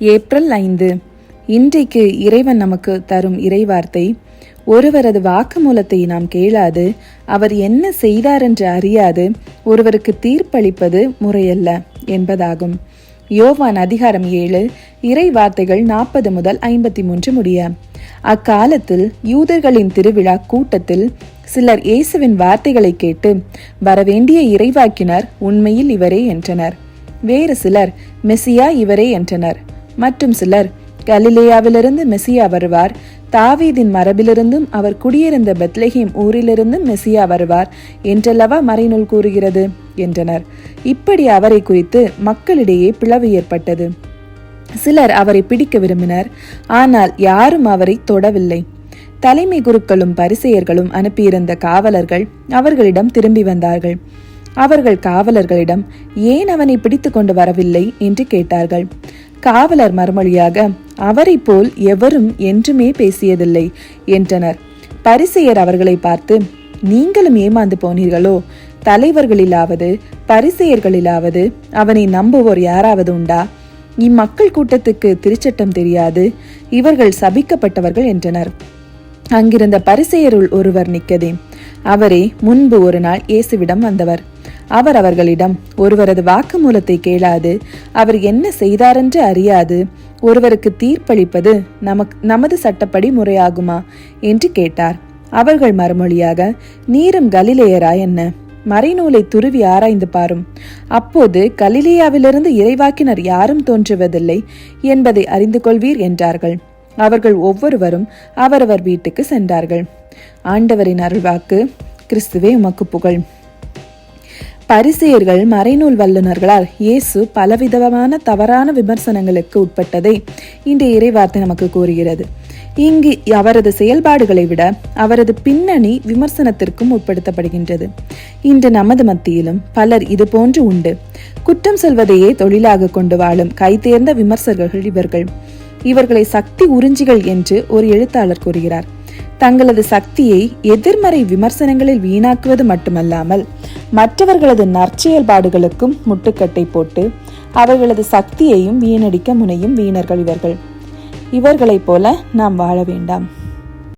April ஐந்து. இன்றைக்கு இறைவன் நமக்கு தரும் இறைவார்த்தை ஒருவரது வாக்குமூலத்தை நாம் கேளாது அவர் என்ன செய்தார் என்று அறியாது ஒருவருக்கு தீர்ப்பளிப்பது முறையல்ல என்பதாகும். யோவான் அதிகாரம் ஏழு இறை வார்த்தைகள் நாற்பது முதல் ஐம்பத்தி மூன்று முடிய. அக்காலத்தில் யூதர்களின் திருவிழா கூட்டத்தில் சிலர் இயேசுவின் வார்த்தைகளை கேட்டு வரவேண்டிய இறைவாக்கினர் உண்மையில் இவரே என்றனர். வேறு சிலர் மெசியா இவரே என்றனர். மற்றும் சிலர் கலிலேயாவிலிருந்து மெசியா வருவார். தாவீதின் மரபிலிருந்தும் அவர் குடியிருந்த பெத்லஹேம் ஊரிலிருந்தும் மெசியா வருவார் என்றல்லவா மறைநூல் கூறுகிறது என்றனர். இப்படி அவரை குறித்து மக்களிடையே பிளவு ஏற்பட்டது. சிலர் அவரை பிடிக்க விரும்பினர். ஆனால் யாரும் அவரை தொடவில்லை. தலைமை குருக்களும் பரிசெயர்களும் அனுப்பியிருந்த காவலர்கள் அவர்களிடம் திரும்பி வந்தார்கள். அவர்கள் காவலர்களிடம் ஏன் அவனை பிடித்து கொண்டு வரவில்லை? என்று கேட்டார்கள். காவலர் மறுமொழியாக அவரை போல் எவரும் என்றுமே பேசியதில்லை என்றனர். பரிசெயர் அவர்களை பார்த்து நீங்களும் ஏமாந்து போனீர்களோ? தலைவர்களிலாவது பரிசெயர்களிலாவது அவனை நம்புவோர் யாராவது உண்டா? இம்மக்கள் கூட்டத்துக்கு திருச்சட்டம் தெரியாது இவர்கள் சபிக்கப்பட்டவர்கள் என்றனர். அங்கிருந்த பரிசெயருள் ஒருவர் நிக்கதே அவரே முன்பு ஒரு நாள் இயேசுவிடம் வந்தவர். அவர் அவர்களிடம் ஒருவரது வாக்குமூலத்தை கேளாது அவர் என்ன செய்தாரென்று அறியாது ஒருவருக்கு தீர்ப்பளிப்பது நமக் நமது சட்டப்படி முறையாகுமா? என்று கேட்டார். அவர்கள் மறுமொழியாக நீரும் கலிலேயரா என்ன? மறைநூலை துருவி ஆராய்ந்து பாரும். அப்போது கலிலேயாவிலிருந்து இறைவாக்கினர் யாரும் தோன்றுவதில்லை என்பதை அறிந்து கொள்வீர் என்றார்கள். அவர்கள் ஒவ்வொருவரும் அவரவர் வீட்டுக்கு சென்றார்கள். ஆண்டவரின் அருள்வாக்கு கிறிஸ்துவே உமக்கு புகழ். பரிசெயர்கள் மறைநூல் வல்லுநர்களால் இயேசு பலவிதமான தவறான விமர்சனங்களுக்கு உட்பட்டதை இந்த இறைவார்த்தை நமக்கு கூறுகிறது. இங்கு அவரது செயல்பாடுகளை விட அவரது பின்னணி விமர்சனத்திற்கும் உட்படுத்தப்படுகின்றது. இன்று நமது மத்தியிலும் பலர் இது போன்று உண்டு. குற்றம் சொல்வதையே தொழிலாக கொண்டு வாழும் கைதேர்ந்த விமர்சகர்கள் இவர்கள். இவர்களை சக்தி உறிஞ்சிகள் என்று ஒரு எழுத்தாளர் கூறுகிறார். தங்களது சக்தியை எதிர்மறை விமர்சனங்களில் வீணாக்குவது மட்டுமல்லாமல் மற்றவர்களது நற்செயல்பாடுகளுக்கும் முட்டுக்கட்டை போட்டு அவர்களது சக்தியையும் வீணடிக்க முனையும் வீணர்கள் இவர்கள். இவர்களைப் போல நாம் வாழ வேண்டாம்.